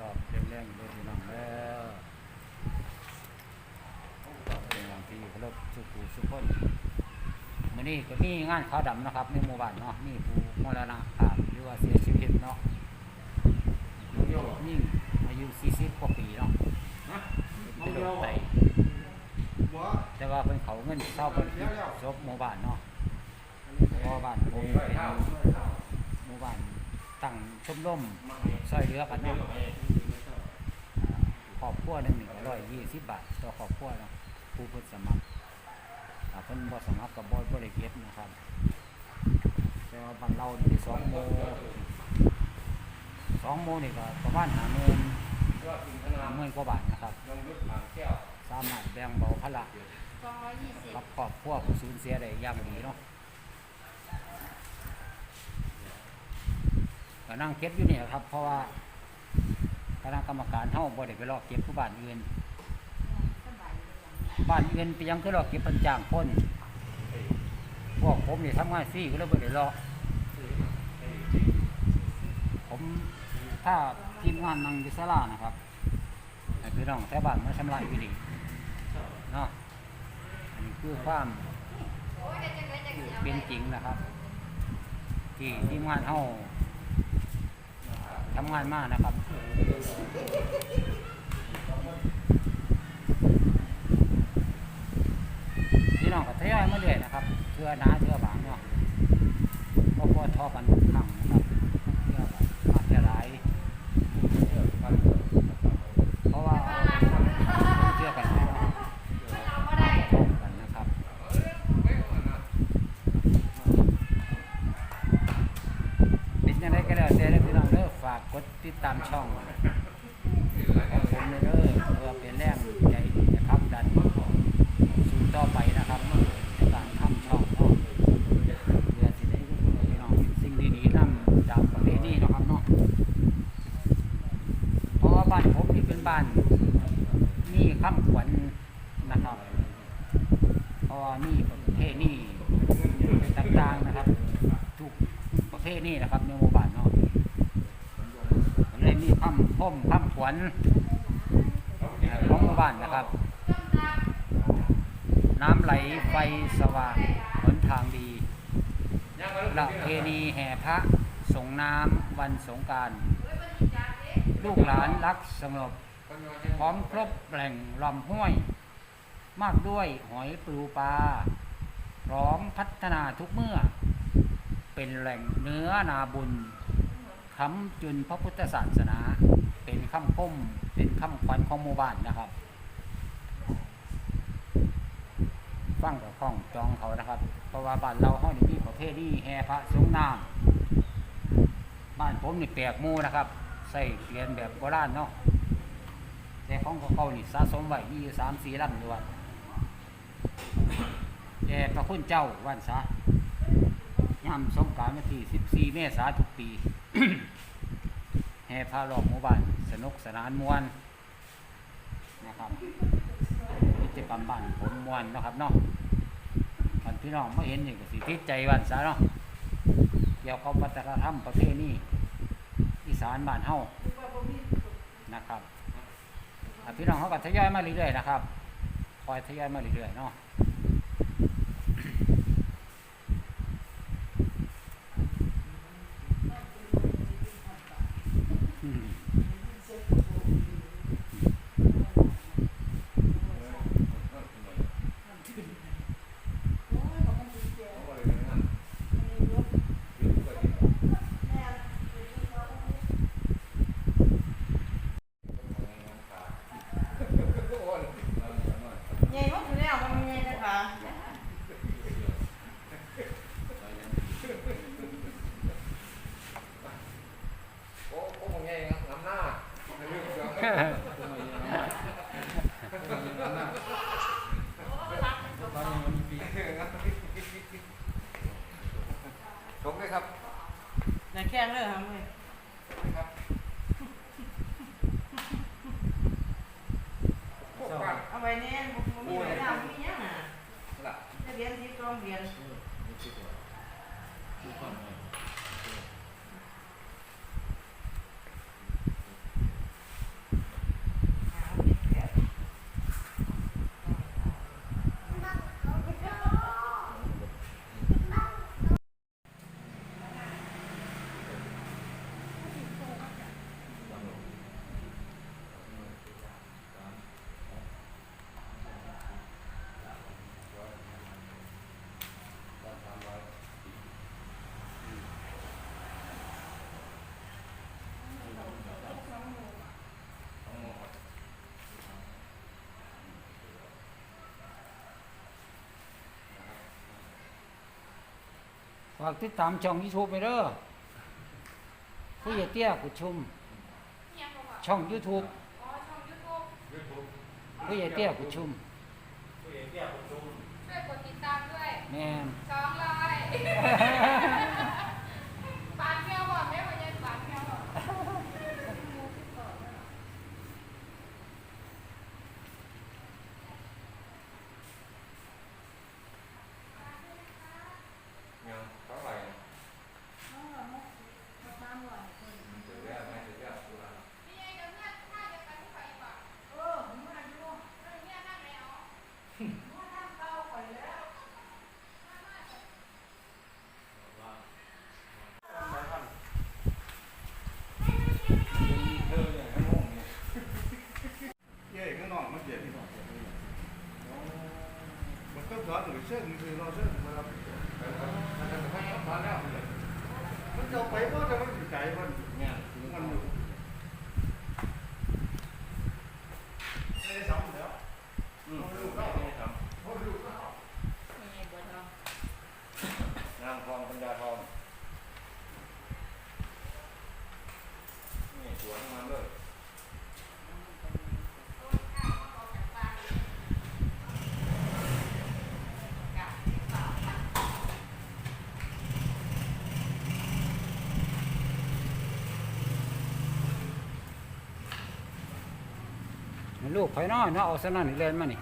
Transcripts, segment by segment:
รอบเร่งแรงๆเลยพี่น้องแล้วเป็นอย่างที่เคารพสุขุสุขคนมื้อนี้ก็มีงานขาวดำนะครับในหมู่บ้านเนาะมีผู้มรณะภาพหรือว่าเสียชีวิตเนาะอายุยิ่งอายุ40กว่าปีเนาะเป็นโรคไตแต่ว่าเพิ่นเขาเงินเศร้าเพิ่นศพหมู่บ้านเนาะเพราะว่บ้านผมเป็นหมู่บ้าน ตั้งชมรมช่วยเหลือกันเนาะครอบครัวหนึ่งหนึ่งร้อยยี่สิบบาทต่อครอบครัวเนาะผู้เพิ่นสมัครถ้าเพิ่นบ่สมัครกับ่บ่ได้เก็บนะครับ แต่ว่าบ้านเรานี่สองโมสองโมนี่ก็ประมาณห้าหมื่นห้าหมื่นกว่าบาทนะครับสามารถแบ่งเบาภาระสองร้อยยี่สิบกับครอบครัวผู้สูญเสียได้อย่างดีเนาะก็ นั่งเก็บอยู่นี่ครับ เพราะว่าคณะกรรมการเฮาบ่ได้ไปลอกเก็บผู้บ้านอื่นสบายเลยอย่างนี้บ้านอื่นไปยังคือลอกเก็บเพิ่นจ้างคนพวกผมนี่ทำงานฟรีก็เลยบ่ได้ลอกผมถ้าทีมงานนั่งอยู่ศาลานะครับให้พี่น้องแถวบ้านมาชำระอยู่นี่เนาะอันนี้คือความโอ้ยได้จังเลยจังสิเอาเป็นไว้จริงนะครับ ที่ทีมงานเฮา ทำงานมากนะครับพี่น้องก็ทยอยมาเรื่อยนะครับเทื่อหนาเทื่อบางเนาะก็พอทอกันทุกครั้งนะครับเทื่อแบบมาเทื่อหลายเพราะว่าเทื่อกันไปเนะเอาบ่ได้พร้อกันนะครับเป็นยังไงก็แล้วแต่ เด้อฝากกดติดตามช่องของผมเลยเด้อเพื่อเป็นแรงใจที่จะขับดันสู่ต่อไปนะครับในการทำช่องเนาะเพื่อสิได้พี่น้องสิ่งดีๆนำจากประเทศนี้เนาะครับเนาะเพราะว่าบ้านผมนี่เป็นบ้านมีคำขวัญนะครับเพราะว่ามีประเทศนี้ต่างๆนะครับ ทุกประเภทนี่นะครับในหมู่บ้านเนาะ พ่มคำขวัญของหมู่บ้านนะครับ น้ำไหลไฟสว่างหนทางดีประเพณีแห่พระสงน้ำวันสงการลูกหลานรักสงบพร้อมครบแหล่งลำห้วย มากด้วยหอยปลูปลาพร้อมพัฒนาทุกเมื่อ เป็นแหล่งเนื้อนาบุญคำจุนพระพุทธศาสนา เป็นคำคมเป็นคำขวัญของหมู่บ้านนะครับ ฟังกับข้องจองเขานะครับ เพราะว่าบ้านเราห้องนี้มีประเภทนี้แห่พระสงฆ์น้ำบ้านผมนี่แปลกมูนะครับใส่เรียนแบบโบราณเนาะแต่ของเขาๆนี่สะสมไว้ที่สามสี่ลำด้วยแด่พระคุณเจ้าวันซะย่ำสงการวันที่ 14 เมษายนทุกปี แห่พารอบหมู่บ้าน สนุกสนานมวนนะครับกิจกรรมบ้านผมมวนนะครับเนาะท่านพี่น้องมาเห็นนี่ก็สิติดใจวันซะเนาะเกี่ยวกับวัฒนธรรมประเพณีอีสานบ้านเฮานะครับพี่น้องเขาก็ทยอยมาเรื่อยๆนะครับคอยทยอยมาเรื่อยๆเนาะ อืมใหญ่มากอยู่แล้วมันใหญ่นะคะ โอ้โอ้ไงน้ำหน้าไม่ลืมเรื่องชมเลย ครับในแข้งเลยครับพวกบ้าน เอาไว้เนี่ยมันมีเวลามีอย่างน่ะ ล่ะ จะเรียนที่โรงเรียน เากติดตามช่องยูทูบไปเด้อผู้ใหญ่เตี้ยกุดชุมเนี่ยเขาบอกช่อง YouTube อ๋อช่องยูทูบยูทูบผู้ใหญ่เตี้ยกุดชุมผู้ใหญ่เตี้ยผมชุมช่วยกดติดตามด้วยแม่นสองร้อย ปานเที่ยวบอกแม่วันยันปานเที่ยวบอก ยังเท่าไหร่ถือได้ไหมถือได้กูละ นี่ไงเดี๋ยวเนี่ยถ้าจะไปที่ไหนบอก เออผมมาอยู่ เออเนี่ยนั่งแล้ว ว่าทำเต้าไปแล้ว เธอเนี่ยให้งงเนี่ย เย่ข้างนอกมันเจ็บที่นอกมันก็ สอนหรือเส้นคือเราเส้นมาแล้วมันจะให้มาแล้วเลยมันจะไปเพราะจะมันไก่มันเนี่ยมันอยู่ไม่ได้ซ้ำแล้วอืมดูได้ไหมครับเพราะดูก็นี่บ่ทนางทองปัญญาทองนี่สวนมันเลย ลูกไผน้อยเนาะเอาสนั่นเล่นมานี่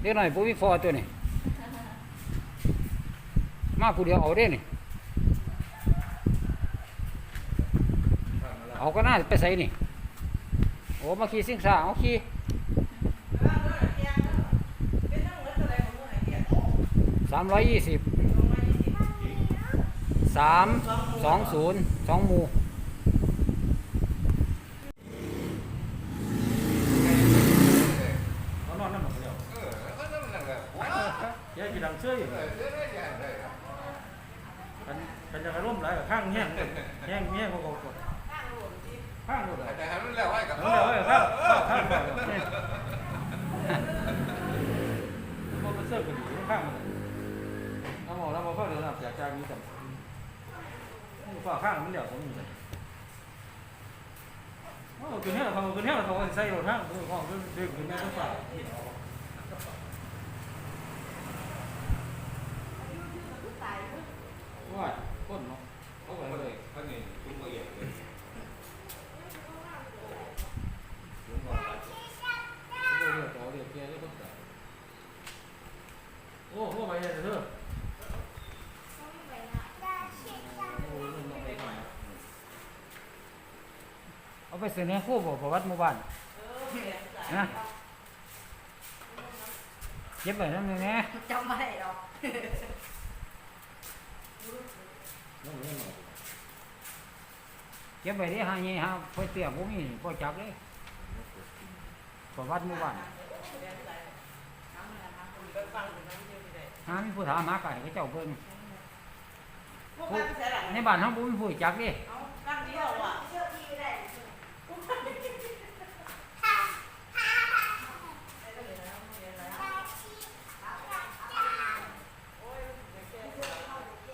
เด็กน้อยบ่มีฟอตัวนี่มาผู้เดียวเอาเด้นี่เอาก็น่าไปใส่นี่โอ้มาขี่สิงสาเอาขี่ำเออเออเตียงเออเป็นทั้งหมาขี่สามร้อยยี่สิบลงมายี่สิบสามสองศูนย์สองหมู่ เขานอนนั่นหมดเลย เออก็นั่นแหละแบบว้า แย่กี่ดัง เชื่ออยู่เออเรื่อยๆอย่างเลยกันกันจะกระร่มไหลกับข้างแห้งแห้งแห้งก็กดข้างโหลดที่ข้างหมดเลยแต่ให้มันแล้วไว้กับเออเออข้างข้างข้างก่อนคนมันเสิร์ฟกันอยู่ข้างมันเอาหมอแล้วมาเพิ่มเดี๋ยวนะอยากจะมีแต่ฝ่าข้างมันเดี๋ยวผมมีแต่โอ้คือเนี่ยเขาคือเนี่ยเขาใส่รถห้างคือของคือดึกคือเนี่ยต้องฝ่า ตายเว้ย ว่าก้นเนาะ เขาบอกเลยเขานี่ตุ้มละเอียดเลยตุ้มละเอียด เดี๋ยวเดี๋ยวเดี๋ยวเดี๋ยวเดี๋ยวก็แต่โอ้โหไปเลยเถอะ เอา ไปเสนอครู่บอกประวัติหมู่บ้านเออเตียงตายนะเก็บไว้นั่นนึงนะจำไม่ได้หรอกเก็บไว้ที่หาเงี้ยหาพ่อเตี้ยบ่มีพ่อจักเลยประวัติหมู่บ้านเตียงตายน้ำมันน้ำมันไปฟังอยู่น้ำเยอะไม่ได้หามีผู้ถามหาไก่เขาเจ้าเบิ่งพวกมันไปใส่หลังในบ้านเฮาบ่มีผู้จักเด้เอาข้างเดียวอะเชื่อที่ได้พวกมันไปใส่หลังเดี๋ยวนะโอ้ยเดี๋ยวแก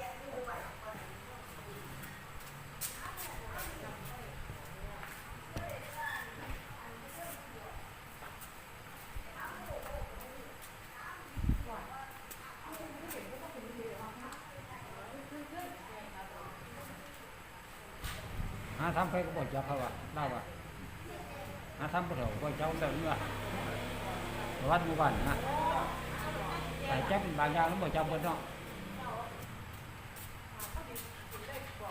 หา ทำไปก็บ่จักเขาว่าได้ว่าหาทำบ่เท่าบ่จักแบบนี้ว่าประวัติหมู่บ้านนะแต่จักบางอย่างมันบ่จักเบิดเนาะ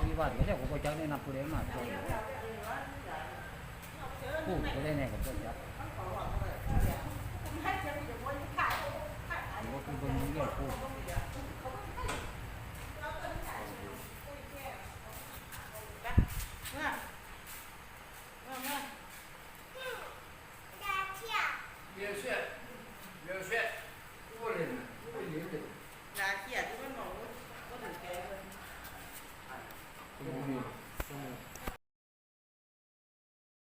ที่บ้านเขาเจ้าก็บ่จักได้นำผู้ใดมาผู้ใดผู้ก็ได้แน่ก็บ่จักหรือว่าคือเบิ่งเรื่องผู้